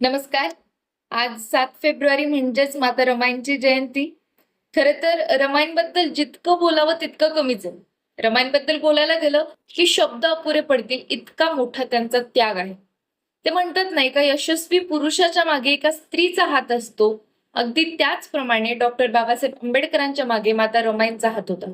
नमस्कार. आज सात फेब्रुवारी म्हणजेच माता रमाईंची जयंती. खर तर रमाईंबद्दल जितकं बोलावं तितकं कमीच आहे. रमाईंबद्दल बोलायला गेलं की शब्द अपुरे पडतील इतका मोठा त्यांचा त्याग आहे. ते म्हणतात नाही का यशस्वी पुरुषाच्या मागे एका स्त्रीचा हात असतो. अगदी त्याचप्रमाणे डॉक्टर बाबासाहेब आंबेडकरांच्या मागे माता रमाईंचा हात होता.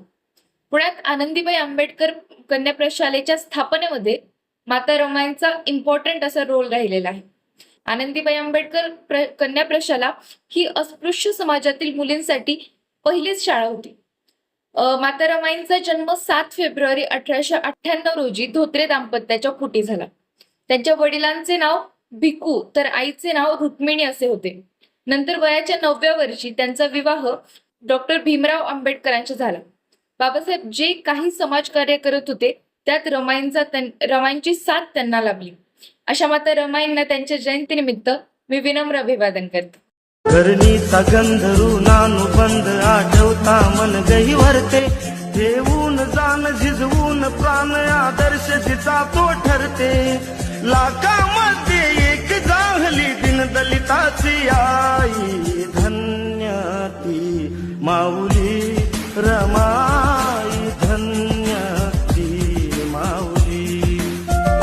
पुण्यात आनंदीबाई आंबेडकर कन्या प्रशालेच्या स्थापनेमध्ये माता रमाईंचा इम्पॉर्टंट असा रोल राहिलेला आहे. आनंदीबाई आंबेडकर प्र, कन्या प्रशाला ही अस्पृश्य समाजातील मुलींसाठी पहिलीच शाळा होती. माता रमाईंचा जन्म सात फेब्रुवारी अठराशे अठ्ठ्याण्णव रोजी धोत्रे दाम्पत्याच्या पोटी झाला. त्यांच्या वडिलांचे नाव भिकू तर आईचे नाव रुक्मिणी असे होते. नंतर वयाच्या नवव्या वर्षी त्यांचा विवाह डॉक्टर भीमराव आंबेडकरांशी झाला. बाबासाहेब जे काही समाजकार्य करत होते त्यात रमाईंचा रमाईंची साथ त्यांना लाभली. अशा माता रमाईंना त्यांच्या जयंतीनिमित्त मी विनम्र अभिवादन करते. धरणीचा गंधरू नानुबंध आठवता मन गही वरते देऊन जाण झिजवून प्राण आदर्श जिचा तो ठरते. लाकामध्ये एक जाहली दिन दलिताची आई. धन्य ती माऊली